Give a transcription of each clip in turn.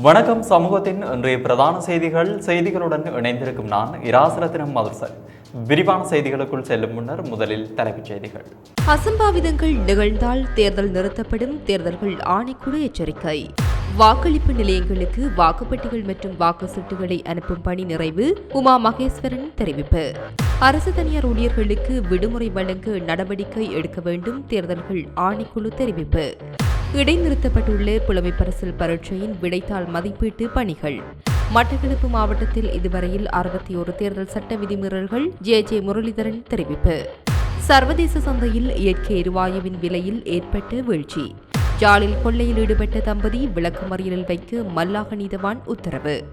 வணக்கம் சமூகத்தின் இன்றைய பிரதான செய்திகள் செய்திகளுடன் இணைந்திருக்கும் நான் இராசரத்தினம் மதுசல் விரிவான செய்திகளுக்குள் செல்லும் முன்னர் முதலில் தலைப்புச் செய்திகள். அசம்பாவிதங்கள் நிகழ்ந்தால் தேர்தல் நிறுத்தப்படும் தேர்தல்கள் ஆணைக்குழு எச்சரிக்கை. வாக்களிப்பு நிலையங்களுக்கு வாக்குப்பெட்டிகள் மற்றும் வாக்கு சீட்டுகளை அனுப்பும் பணி நிறைவு உமா மகேஸ்வரன் தெரிவிப்பு. அரசு தனியார் ஊழியர்களுக்கு விடுமுறை வழங்க நடவடிக்கை எடுக்க வேண்டும் தேர்தல்கள் ஆணைக்குழு தெரிவிப்பு. இடைநிறுத்தப்பட்டுள்ள புலமை பரிசில் பரீட்சையின் விடைத்தாள் மதிப்பீட்டு பணிகள். மட்டக்களப்பு மாவட்டத்தில் இதுவரையில் அறுபத்தி ஒரு தேர்தல் சட்ட விதிமீறல்கள் ஜே. ஜே. முரளிதரன் தெரிவிப்பு. சர்வதேச சந்தையில் இயற்கை எரிவாயுவின் விலையில் ஏற்பட்ட வீழ்ச்சி. ஜாலில் கொள்ளையில் ஈடுபட்ட தம்பதி விளக்குமறியலில் வைக்க மல்லாக நீதவான் உத்தரவு.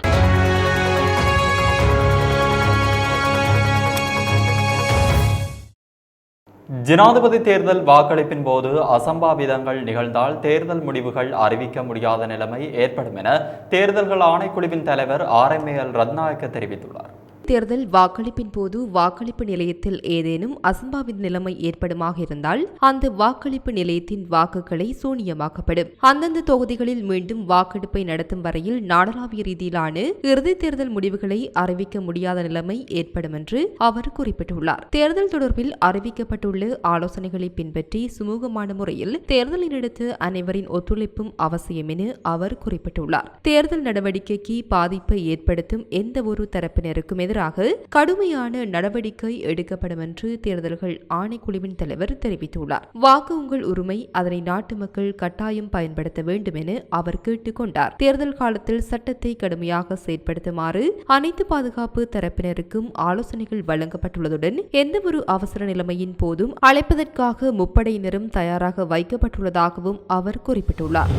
ஜனாதிபதி தேர்தல் வாக்களிப்பின் போது அசம்பாவிதங்கள் நிகழ்ந்தால் தேர்தல் முடிவுகள் அறிவிக்க முடியாத நிலைமை ஏற்படும் என தேர்தல்கள் ஆணைக்குழுவின் தலைவர் ஆர் எம் எல் ரத்நாயக்க தெரிவித்துள்ளார். தேர்தல் வாக்களிப்பின் போது வாக்களிப்பு நிலையத்தில் ஏதேனும் அசம்பாவித நிலைமை ஏற்படுமாக இருந்தால் அந்த வாக்களிப்பு நிலையத்தின் வாக்குகளை சூனியமாக்கப்படும். அந்தந்த தொகுதிகளில் மீண்டும் வாக்கெடுப்பை நடத்தும் வரையில் நாடளாவிய ரீதியிலான இறுதி தேர்தல் முடிவுகளை அறிவிக்க முடியாத நிலைமை ஏற்படும் என்று அவர் குறிப்பிட்டுள்ளார். தேர்தல் தொடர்பில் அறிவிக்கப்பட்டுள்ள ஆலோசனைகளை பின்பற்றி சுமூகமான முறையில் தேர்தலை நடத்த அனைவரின் ஒத்துழைப்பும் அவசியம் என அவர் குறிப்பிட்டுள்ளார். தேர்தல் நடவடிக்கைக்கு பாதிப்பை ஏற்படுத்தும் எந்த ஒரு தரப்பினருக்கும் எதிராக எதிராக கடுமையான நடவடிக்கை எடுக்கப்படும் என்று தேர்தல்கள் ஆணைக்குழுவின் தலைவர் தெரிவித்துள்ளார். வாக்கு உங்கள் உரிமை அதனை நாட்டு மக்கள் கட்டாயம் பயன்படுத்த வேண்டும் என அவர் கேட்டுக் கொண்டார். தேர்தல் காலத்தில் சட்டத்தை கடுமையாக செயற்படுத்துமாறு அனைத்து பாதுகாப்பு தரப்பினருக்கும் ஆலோசனைகள் வழங்கப்பட்டுள்ளதுடன் எந்தவொரு அவசர நிலைமையின் போதும் அழைப்பதற்காக முப்படையினரும் தயாராக வைக்கப்பட்டுள்ளதாகவும் அவர் குறிப்பிட்டுள்ளார்.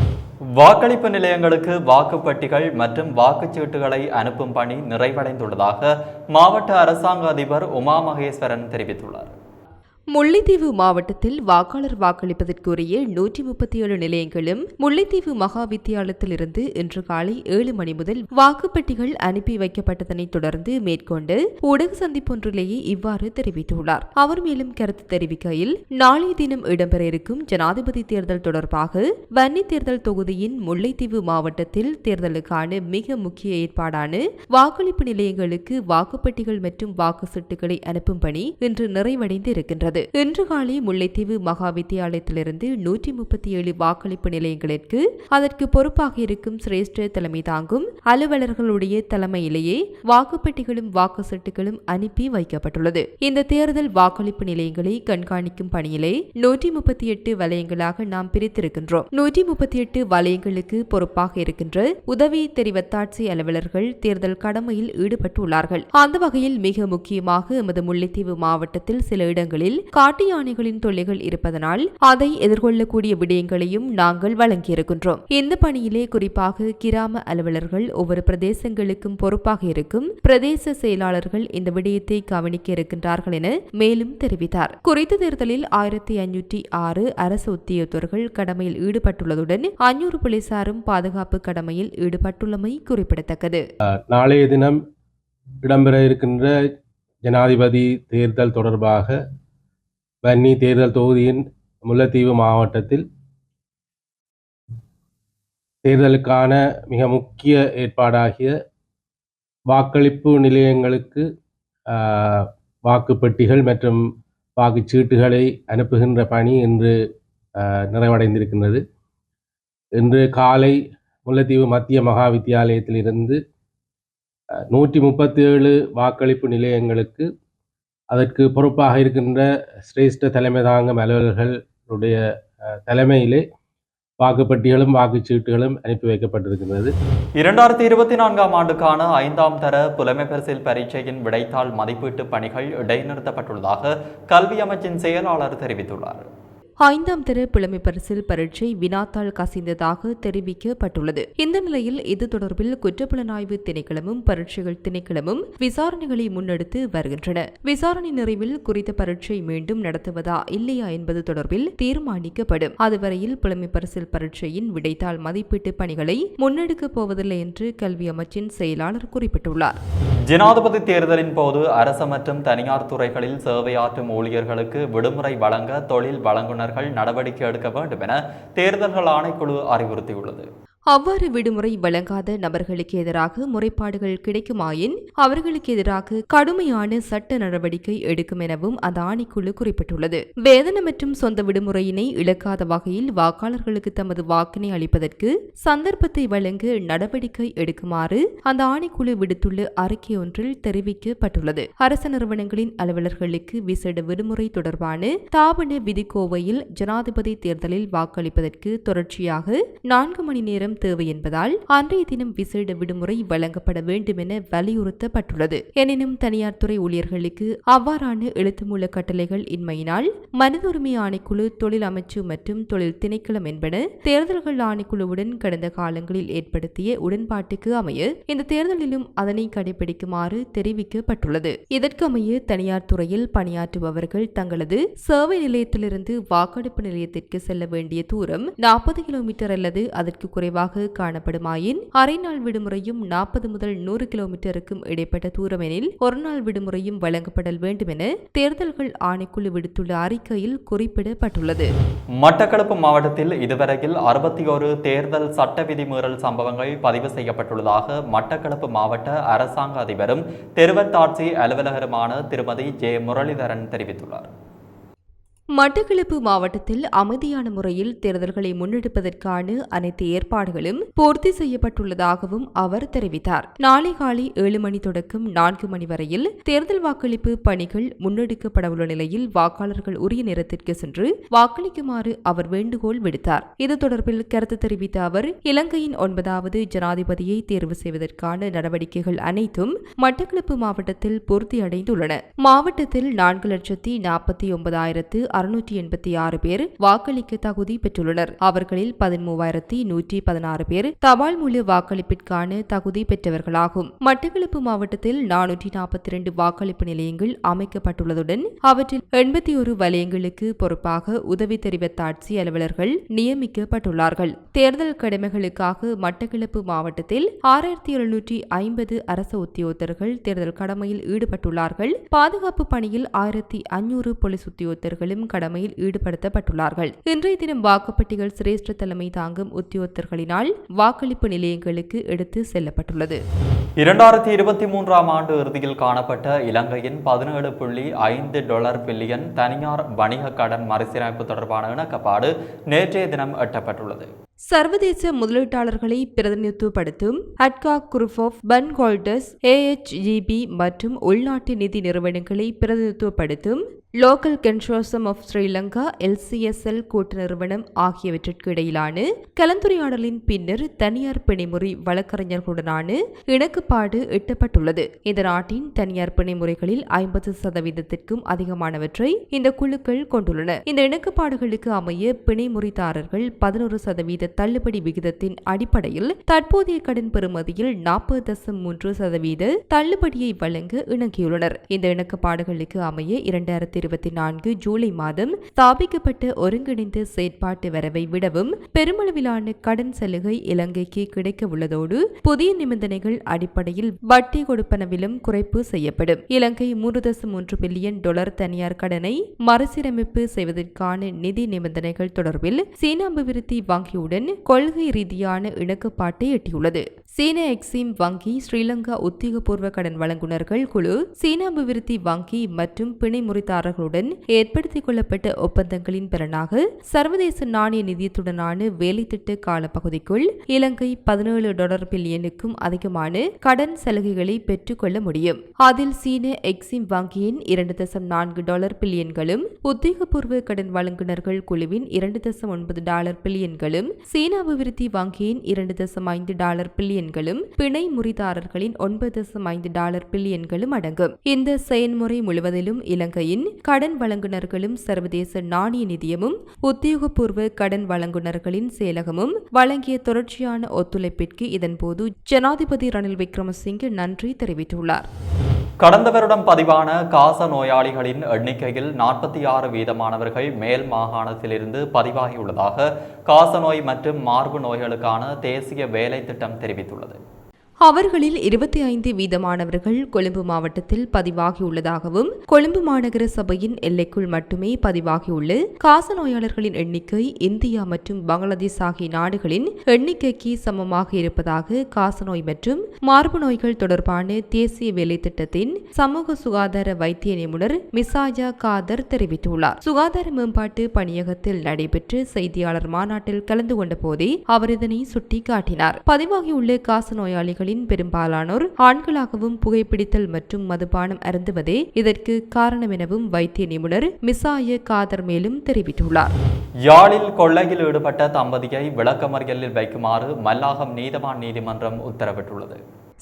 வாக்களிப்பு நிலையங்களுக்கு வாக்குப்பட்டிகள் மற்றும் வாக்குச்சீட்டுகளை அனுப்பும் பணி நிறைவடைந்துள்ளதாக மாவட்ட அரசாங்க அதிபர் உமா மகேஸ்வரன் தெரிவித்துள்ளார். முல்லைத்தீவு மாவட்டத்தில் வாக்காளர் வாக்களிப்பதற்குரிய நூற்றி முப்பத்தி ஏழு நிலையங்களும் முல்லைத்தீவு மகா வித்தியாலயத்திலிருந்து இன்று காலை ஏழு மணி முதல் வாக்குப்பெட்டிகள் அனுப்பி வைக்கப்பட்டதனைத் தொடர்ந்து மேற்கொண்டு ஊடக சந்திப்பொன்றிலேயே இவ்வாறு தெரிவித்துள்ளார். அவர் மேலும் கருத்து தெரிவிக்கையில் நாளைய தினம் இடம்பெற இருக்கும் ஜனாதிபதி தேர்தல் தொடர்பாக வன்னி தேர்தல் தொகுதியின் முல்லைத்தீவு மாவட்டத்தில் தேர்தலுக்கான மிக முக்கிய ஏற்பாடான வாக்களிப்பு நிலையங்களுக்கு வாக்குப்பெட்டிகள் மற்றும் வாக்கு சீட்டுகளை அனுப்பும் பணி இன்று நிறைவடைந்து இருக்கின்றது இன்று காலை முல்லைத்தீவு மகா வித்தியாலயத்திலிருந்து நூற்றி முப்பத்தி ஏழு வாக்களிப்பு நிலையங்களுக்கு அதற்கு பொறுப்பாக இருக்கும் சிரேஷ்ட தலைமை தாங்கும் அலுவலர்களுடைய தலைமையிலேயே வாக்குப்பெட்டிகளும் வாக்கு சீட்டுகளும் அனுப்பி வைக்கப்பட்டுள்ளது. இந்த தேர்தல் வாக்களிப்பு நிலையங்களை கண்காணிக்கும் பணியிலே நூற்றி முப்பத்தி எட்டு வலயங்களாக நாம் பிரித்திருக்கின்றோம். நூற்றி முப்பத்தி எட்டு வலயங்களுக்கு பொறுப்பாக இருக்கின்ற உதவி தெரிவத்தாட்சி அலுவலர்கள் தேர்தல் கடமையில் ஈடுபட்டுள்ளார்கள். அந்த வகையில் மிக முக்கியமாக எமது முல்லைத்தீவு மாவட்டத்தில் சில இடங்களில் காட்டு யானைகளின் தொல்லைகள் இருப்பதனால் அதை எதிர்கொள்ளக்கூடிய விடயங்களையும் நாங்கள் வழங்கியிருக்கின்றோம். இந்த பணியிலே குறிப்பாக கிராம அலுவலர்கள் ஒவ்வொரு பிரதேசங்களுக்கும் பொறுப்பாக இருக்கும் பிரதேச செயலாளர்கள் இந்த விடயத்தை கவனிக்க இருக்கின்றார்கள் என மேலும் தெரிவித்தார். குறித்த தேர்தலில் ஆயிரத்தி ஐநூற்றி ஆறு அரசு உத்தியோகத்தர்கள் கடமையில் ஈடுபட்டுள்ளதுடன் அஞ்சூறு போலீசாரும் பாதுகாப்பு கடமையில் ஈடுபட்டுள்ளமை குறிப்பிடத்தக்கது. நாளைய தினம் இடம்பெற இருக்கின்ற ஜனாதிபதி தேர்தல் தொடர்பாக வன்னி தேர்தல் தொகுதியின் முல்லைத்தீவு மாவட்டத்தில் தேர்தலுக்கான மிக முக்கிய ஏற்பாடாகிய வாக்களிப்பு நிலையங்களுக்கு வாக்குப்பெட்டிகள் மற்றும் வாக்குச்சீட்டுகளை அனுப்புகின்ற பணி இன்று நிறைவடைந்திருக்கின்றது. இன்று காலை முல்லைத்தீவு மத்திய மகா வித்தியாலயத்திலிருந்து நூற்றி முப்பத்தி ஏழு வாக்களிப்பு நிலையங்களுக்கு அதற்கு பொறுப்பாக இருக்கின்ற சிரேஷ்ட தலைமை தாங்கும் அலுவலர்களுடைய தலைமையிலே வாக்குப்பட்டிகளும் வாக்குச்சீட்டுகளும் அனுப்பி வைக்கப்பட்டிருக்கின்றது. இரண்டாயிரத்தி இருபத்தி நான்காம் ஆண்டுக்கான ஐந்தாம் தர புலமை பரிசில் பரீட்சையின் விடைத்தாள் மதிப்பீட்டு பணிகள் இடைநிறுத்தப்பட்டுள்ளதாக கல்வி அமைச்சின் செயலாளர் தெரிவித்துள்ளார். ஐந்தாம் தர புலமை பரிசில் பரீட்சை வினாத்தாள் கசிந்ததாக தெரிவிக்கப்பட்டுள்ளது. இந்த நிலையில் இது தொடர்பில் குற்றப்புலனாய்வு திணைக்களமும் பரீட்சைகள் திணைக்களமும் விசாரணைகளை முன்னெடுத்து வருகின்றன. விசாரணை நிறைவில் குறித்த பரீட்சை மீண்டும் நடத்துவதா இல்லையா என்பது தொடர்பில் தீர்மானிக்கப்படும். அதுவரையில் புலமை பரிசில் பரீட்சையின் விடைத்தாள் மதிப்பீட்டு பணிகளை முன்னெடுக்கப் போவதில்லை என்று கல்வி அமைச்சின் செயலாளர் குறிப்பிட்டுள்ளார். ஜனாதிபதி தேர்தலின் போது அரசு மற்றும் தனியார் துறைகளில் சேவையாற்றும் ஊழியர்களுக்கு விடுமுறை வழங்க தொழில் வழங்குனர் வழங்குனர்கள் நடவடிக்கை எடுக்க வேண்டும் என தேர்தல்கள் ஆணைக்குழு அறிவுறுத்தியுள்ளது. அவ்வாறு விடுமுறை வழங்காத நபர்களுக்கு எதிராக முறைப்பாடுகள் கிடைக்குமாயின் அவர்களுக்கு எதிராக கடுமையான சட்ட நடவடிக்கை எடுக்கும் எனவும் அந்த ஆணைக்குழு குறிப்பிட்டுள்ளது. வேதன மற்றும் சொந்த விடுமுறையினை இழக்காத வகையில் வாக்காளர்களுக்கு தமது வாக்கினை அளிப்பதற்கு சந்தர்ப்பத்தை வழங்க நடவடிக்கை எடுக்குமாறு அந்த ஆணைக்குழு விடுத்துள்ள அறிக்கை ஒன்றில் தெரிவிக்கப்பட்டுள்ளது. அரசு நிறுவனங்களின் அலுவலர்களுக்கு விசேட விடுமுறை தொடர்பான தாபன விதிக்கோவையில் ஜனாதிபதி தேர்தலில் வாக்களிப்பதற்கு தொடர்ச்சியாக நான்கு மணி நேரம் தேவை என்பதால் அன்றைய தினம் விசேட விடுமுறை வழங்கப்பட வேண்டும் என வலியுறுத்தப்பட்டுள்ளது. எனினும் தனியார் துறை ஊழியர்களுக்கு அவ்வாறான எழுத்துமூல கட்டளைகள் இன்மையினால் மனித உரிமை ஆணைக்குழு தொழில் அமைச்சு மற்றும் தொழில் திணைக்களம் என்பன தேர்தல்கள் ஆணைக்குழுவுடன் கடந்த காலங்களில் ஏற்படுத்திய உடன்பாட்டுக்கு அமைய இந்த தேர்தலிலும் அதனை கடைபிடிக்குமாறு தெரிவிக்கப்பட்டுள்ளது. இதற்கமைய தனியார் துறையில் பணியாற்றுபவர்கள் தங்களது சேவை நிலையத்திலிருந்து வாக்கெடுப்பு நிலையத்திற்கு செல்ல வேண்டிய தூரம் நாற்பது கிலோமீட்டர் அல்லது அதற்கு குறைவாக காணப்படுமாயின் அரை நாள் விடுமுறையும் நாற்பது முதல் நூறு கிலோமீட்டருக்கும் இடைப்பட்ட தூரம் எனில் ஒரு நாள் விடுமுறையும் வழங்கப்படல் வேண்டும் என தேர்தல்கள் ஆணைக்குழு விடுத்துள்ள அறிக்கையில் குறிப்பிடப்பட்டுள்ளது. மட்டக்களப்பு மாவட்டத்தில் இதுவரையில் அறுபத்தி ஒரு தேர்தல் சட்ட விதிமீறல் சம்பவங்கள் பதிவு செய்யப்பட்டுள்ளதாக மட்டக்களப்பு மாவட்ட அரசாங்க அதிபரும் தெருவத்தாட்சி அலுவலகருமான திருமதி ஜே. முரளிதரன் தெரிவித்துள்ளார். மட்டக்களப்பு மாவட்டத்தில் அமைதியான முறையில் தேர்தல்களை முன்னெடுப்பதற்கான அனைத்து ஏற்பாடுகளும் பூர்த்தி செய்யப்பட்டுள்ளதாகவும் அவர் தெரிவித்தார். நாளை காலை ஏழு மணி தொடக்கம் நான்கு மணி வரையில் தேர்தல் வாக்களிப்பு பணிகள் முன்னெடுக்கப்படவுள்ள நிலையில் வாக்காளர்கள் உரிய நேரத்திற்கு சென்று வாக்களிக்குமாறு அவர் வேண்டுகோள் விடுத்தார். இது தொடர்பில் கருத்து தெரிவித்த அவர் இலங்கையின் ஒன்பதாவது ஜனாதிபதியை தேர்வு செய்வதற்கான நடவடிக்கைகள் அனைத்தும் மட்டக்களப்பு மாவட்டத்தில் பூர்த்தியடைந்துள்ளன. மாவட்டத்தில் நான்கு லட்சத்தி நாற்பத்தி ஒன்பதாயிரத்து அறுநூற்றி எண்பத்தி ஆறு பேர் வாக்களிக்க தகுதி பெற்றுள்ளனர். அவர்களில் பதிமூவாயிரத்தி நூற்றி பதினாறு பேர் தபால் மூல வாக்களிப்பிற்கான தகுதி பெற்றவர்களாகும். மட்டக்களப்பு மாவட்டத்தில் நானூற்றி நாற்பத்தி இரண்டு வாக்களிப்பு நிலையங்கள் அமைக்கப்பட்டுள்ளதுடன் அவற்றில் எண்பத்தி ஒரு வலயங்களுக்கு பொறுப்பாக உதவி தெரிவித்தாட்சி அலுவலர்கள் நியமிக்கப்பட்டுள்ளார்கள். தேர்தல் கடமைகளுக்காக மட்டக்களப்பு மாவட்டத்தில் ஆறாயிரத்தி எழுநூற்றி ஐம்பது அரசு உத்தியோகத்தர்கள் தேர்தல் கடமையில் ஈடுபட்டுள்ளார்கள். பாதுகாப்பு பணியில் ஆயிரத்தி ஐநூறு போலீஸ் உத்தியோகத்தர்களும் கடமையில் ஈடுபடுத்தப்பட்டுள்ளார்கள். இன்றைய தினம் வாக்குப்பட்டிகள் சிரேஷ்ட தலைமை தாங்கும் உத்தியோகத்தர்களினால் வாக்களிப்பு நிலையங்களுக்கு எடுத்து செல்லப்பட்டுள்ளது. இரண்டாயிரத்தி இருபத்தி மூன்றாம் ஆண்டு இறுதியில் காணப்பட்ட இலங்கையின் பதினேழு புள்ளி ஐந்து டாலர் பில்லியன் தனியார் வணிக கடன் மறுசீரமைப்பு தொடர்பான இணக்கப்பாடு நேற்றைய தினம் எட்டப்பட்டுள்ளது. சர்வதேச முதலீட்டாளர்களை பிரதிநிதித்துவப்படுத்தும் ad hoc group of bond holders AHGB மற்றும் உள்நாட்டு நிதி நிறுவனங்களை பிரதிநிதித்துவப்படுத்தும் local consortium of Sri Lanka LCSL கூட்டு நிறுவனம் ஆகியவற்றிற்கு இடையிலான கலந்துரையாடலின் பின்னர் தனியார் பிணைமுறை வழக்கறிஞர்களுடனான இணக்கப்பாடு எட்டப்பட்டுள்ளது. இந்த நாட்டின் தனியார் பிணைமுறைகளில் ஐம்பது சதவீதத்திற்கும் அதிகமானவற்றை இந்த குழுக்கள் கொண்டுள்ளன. இந்த இணக்கப்பாடுகளுக்கு அமைய பிணைமுறைதாரர்கள் பதினோரு சதவீத தள்ளுபடி விகிதத்தின் அடிப்படையில் தற்போதைய கடன் பெறுமதியில் நாற்பது தசம் மூன்று சதவீத தள்ளுபடியை வழங்க இணங்கியுள்ளனர். இந்த இணக்கப்பாடுகளுக்கு அமைய இரண்டாயிரத்தி இருபத்தி நான்கு ஜூலை மாதம் ஸ்தாபிக்கப்பட்ட ஒருங்கிணைந்த செயற்பாட்டு வரவை விடவும் பெருமளவிலான கடன் சலுகை இலங்கைக்கு கிடைக்க உள்ளதோடு புதிய நிபந்தனைகள் அடிப்படையில் வட்டி கொடுப்பனவிலும் குறைப்பு செய்யப்படும். இலங்கை மூன்று தசம் மூன்று பில்லியன் டாலர் தனியார் கடனை மறுசீரமைப்பு செய்வதற்கான நிதி நிபந்தனைகள் தொடர்பில் சீன அபிவிருத்தி வங்கியுடன் கொள்கை ரீதியான இணக்கப்பாட்டை எட்டியுள்ளது. சீன எக்ஸிம் வங்கி ஸ்ரீலங்கா உத்தியோகபூர்வ கடன் வழங்குனர்கள் குழு சீன அபிவிருத்தி வங்கி மற்றும் பிணை முறைதாரர்களுடன் ஏற்படுத்திக் கொள்ளப்பட்ட ஒப்பந்தங்களின் பிறனாக சர்வதேச நாணய நிதியத்துடனான வேலைத்திட்ட காலப்பகுதிக்குள் இலங்கை பதினேழு டாலர் பில்லியனுக்கும் அதிகமான கடன் சலுகைகளை பெற்றுக்கொள்ள முடியும். அதில் சீன எக்ஸிம் வங்கியின் இரண்டு தசம் நான்கு டாலர் பில்லியன்களும் உத்தியோகபூர்வ கடன் வழங்குனர்கள் குழுவின் இரண்டு தசம் ஒன்பது டாலர் பில்லியன்களும் சீன அபிவிருத்தி வங்கியின் இரண்டு தசம் ஐந்து டாலர் பில்லியன் பில்லியன்களும் பிணை முறிதாரர்களின் ஒன்பது ஐந்து டாலர் பில்லியன்களும் அடங்கும் இந்த செயல்முறை முழுவதிலும் இலங்கையின் கடன் வழங்குனர்களும் சர்வதேச நாணய நிதியமும் உத்தியோகபூர்வ கடன் வழங்குனர்களின் செயலகமும் வழங்கிய தொடர்ச்சியான ஒத்துழைப்பிற்கு இதன்போது ஜனாதிபதி ரணில் விக்ரமசிங்கே நன்றி தெரிவித்துள்ளார். கடந்த வருடம் பதிவான காச நோயாளிகளின் எண்ணிக்கையில் நாற்பத்தி ஆறு வீதமானவர்கள் மேல் மாகாணத்திலிருந்து பதிவாகியுள்ளதாக காசநோய் மற்றும் மார்பு நோய்களுக்கான தேசிய வேலை திட்டம் தெரிவித்துள்ளது. அவர்களில் இருபத்தி ஐந்து வீதமானவர்கள் கொழும்பு மாவட்டத்தில் பதிவாகியுள்ளதாகவும் கொழும்பு மாநகர சபையின் எல்லைக்குள் மட்டுமே பதிவாகியுள்ள காச நோயாளர்களின் எண்ணிக்கை இந்தியா மற்றும் பங்களாதேஷ் ஆகிய நாடுகளின் எண்ணிக்கைக்கு சமமாக இருப்பதாக காசநோய் மற்றும் மார்பு நோய்கள் தொடர்பான தேசிய வேலை திட்டத்தின் சமூக சுகாதார வைத்திய நிபுணர் மிசாஜா காதர் தெரிவித்துள்ளார். சுகாதார மேம்பாட்டு பணியகத்தில் நடைபெற்ற செய்தியாளர் மாநாட்டில் கலந்து கொண்ட போதே அவர் இதனை சுட்டிக்காட்டினார். பதிவாகியுள்ள காச நோயாளிகளின் பெரும்பாலானோர் ஆண்களாகவும் புகைப்பிடித்தல் மற்றும் மதுபானம் அருந்துவதே இதற்கு காரணம் எனவும் வைத்திய நிபுணர் மிசாய காதர் மேலும் தெரிவித்துள்ளார். யாழில் கொள்ளையில் ஈடுபட்ட தம்பதியை விளக்கமறியலில் வைக்குமாறு மல்லாகம் நீதவான் நீதிமன்றம் உத்தரவிட்டுள்ளது.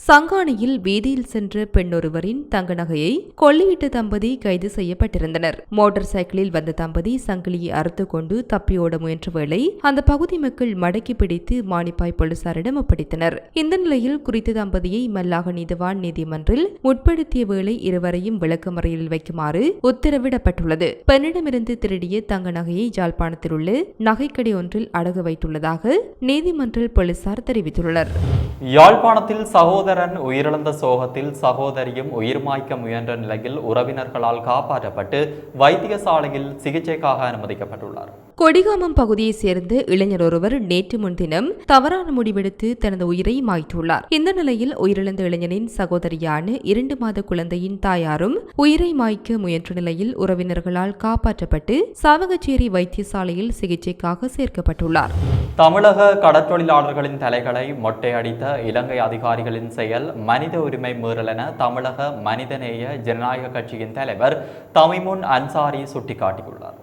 சங்கானையில் வீதியில் சென்ற பெண்ணொருவரின் தங்க நகையை கொள்ளையிட்ட தம்பதி கைது செய்யப்பட்டிருந்தனர். மோட்டார் சைக்கிளில் வந்த தம்பதி சங்கிலியை அறுத்து கொண்டு தப்பியோட முயன்ற வேளை அந்த பகுதி மக்கள் மடக்கி பிடித்து மானிப்பாய் போலீசாரிடம் ஒப்படைத்தனர். இந்த நிலையில் குறித்த தம்பதியை மல்லாக நீதிவான் நீதிமன்றில் முற்படுத்திய வேளை இருவரையும் விளக்கமறையில் வைக்குமாறு உத்தரவிடப்பட்டுள்ளது. பெண்ணிடமிருந்து திருடிய தங்க நகையை ஜாழ்ப்பாணத்தில் உள்ள நகைக்கடை ஒன்றில் அடகு வைத்துள்ளதாக நீதிமன்றில் போலீசார் தெரிவித்துள்ளனர். யாழ்ப்பாணத்தில் சகோதரன் உயிரிழந்த சோகத்தில் சகோதரியும் உயிர் மாய்க்க முயன்ற நிலையில் உறவினர்களால் காப்பாற்றப்பட்டு வைத்தியசாலையில் சிகிச்சைக்காக அனுமதிக்கப்பட்டுள்ளார். கொடிகாமம் பகுதியைச் சேர்ந்த இளைஞர் ஒருவர் நேற்று முன்தினம் தவறான முடிவெடுத்து தனது உயிரை மாய்த்துள்ளார். இந்த நிலையில் உயிரிழந்த இளைஞனின் சகோதரியான இரண்டு மாத குழந்தையின் தாயாரும் உயிரை மாய்க்க முயன்ற நிலையில் உறவினர்களால் காப்பாற்றப்பட்டு சாவகச்சேரி வைத்தியசாலையில் சிகிச்சைக்காக சேர்க்கப்பட்டுள்ளார். தமிழக கடற்தொழிலாளர்களின் தலைகளை மொட்டையடித்த இலங்கை அதிகாரிகளின் செயல் மனித உரிமை மீறல் என தமிழக மனிதநேய ஜனநாயக கட்சியின் தலைவர் தமிமுன் அன்சாரி சுட்டிக்காட்டியுள்ளார்.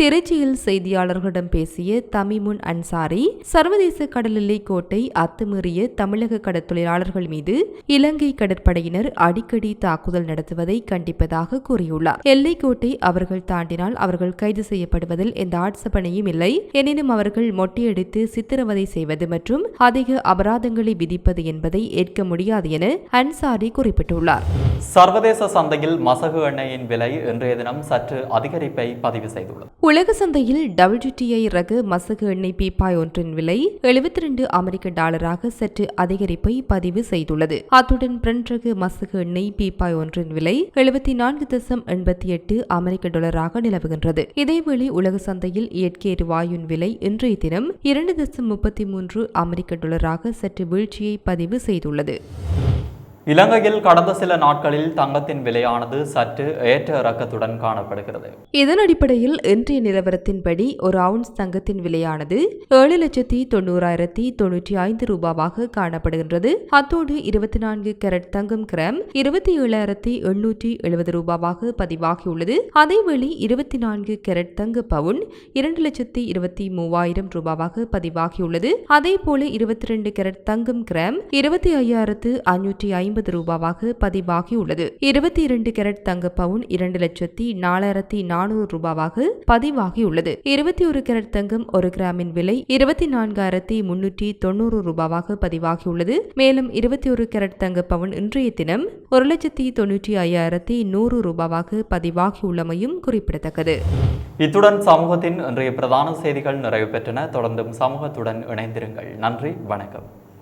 திருச்சியில் செய்தியாளர்களிடம் பேசிய தமிமுன் அன்சாரி சர்வதேச கடல் எல்லை கோட்டை அத்துமீறிய தமிழக கடற்தொழிலாளர்கள் மீது இலங்கை கடற்படையினர் அடிக்கடி தாக்குதல் நடத்துவதை கண்டிப்பதாக கூறியுள்ளார். எல்லைக்கோட்டை அவர்கள் தாண்டினால் அவர்கள் கைது செய்யப்படுவதில் எந்த ஆட்சேபனையும் இல்லை. எனினும் அவர்கள் மொட்டையடித்து சித்திரவதை செய்வது மற்றும் அதிக அபராதங்களை விதிப்பது என்பதை ஏற்க முடியாது என அன்சாரி குறிப்பிட்டுள்ளார். சர்வதேச சந்தையில் மசகு எண்ணெயின் விலை இன்றைய தினம் சற்று அதிகரிப்பை பதிவு செய்துள்ளது. உலக சந்தையில் டபிள்யூடிஐ ரக மசகு எண்ணெய் பீப்பாய் ஒன்றின் விலை எழுபத்தி ரெண்டு அமெரிக்க டாலராக சற்று அதிகரிப்பை பதிவு செய்துள்ளது. அத்துடன் பிரெண்ட் ரக மசகு எண்ணெய் பீப்பாய் ஒன்றின் விலை எழுபத்தி நான்கு தசம் எண்பத்தி எட்டு அமெரிக்க டாலராக நிலவுகின்றது. இதேவேளை உலக சந்தையில் இயற்கை எரிவாயுவின் விலை இன்றைய தினம் இரண்டு தசம் முப்பத்தி மூன்று அமெரிக்க டாலராக சற்று வீழ்ச்சியை பதிவு செய்துள்ளது. இலங்கையில் கடந்த சில நாட்களில் தங்கத்தின் விலையானது சற்று ஏற்ற இறக்கத்துடன் காணப்படுகிறது. இதன் அடிப்படையில் இன்றைய நிலவரத்தின்படி ஒரு அவுன்ஸ் தங்கத்தின் விலையானது ஏழு லட்சத்தி தொண்ணூறாயிரத்தி தொன்னூற்றி ஐந்து ரூபாவாக காணப்படுகின்றது. அத்தோடு இருபத்தி நான்கு கேரட் தங்கம் கிராம் இருபத்தி ஏழாயிரத்தி எண்ணூற்றி எழுபது ரூபாவாக பதிவாகியுள்ளது. அதேவேளை இருபத்தி நான்கு கேரட் தங்க பவுன் இரண்டு லட்சத்தி இருபத்தி மூவாயிரம் ரூபாவாக பதிவாகியுள்ளது. அதேபோல இருபத்தி ரெண்டு கேரட் தங்கம் கிராம் இருபத்தி ஐயாயிரத்து ஐநூற்றி ஐம்பது ரூபாவாக பதிவாகியுள்ளது. இருபத்தி இரண்டு கேரட் தங்க பவுன் இரண்டு லட்சத்தி நாலாயிரத்தி நானூறு ரூபாவாக பதிவாகியுள்ளது. இருபத்தி ஒரு கேரட் தங்கம் ஒரு கிராமின் விலை இருபத்தி நான்காயிரத்தி முன்னூற்றி தொண்ணூறு ரூபாவாக பதிவாகியுள்ளது. மேலும் இருபத்தி ஒரு கேரட் தங்க பவுன் இன்றைய தினம் ஒரு லட்சத்தி தொன்னூற்றி ஐயாயிரத்தி நூறு ரூபாவாக பதிவாகியுள்ளமையும் குறிப்பிடத்தக்கது. இத்துடன் சமூகத்தின் இன்றைய பிரதான செய்திகள் நிறைவு பெற்றன. தொடர்ந்தும் சமூகத்துடன் இணைந்திருங்கள். நன்றி வணக்கம்.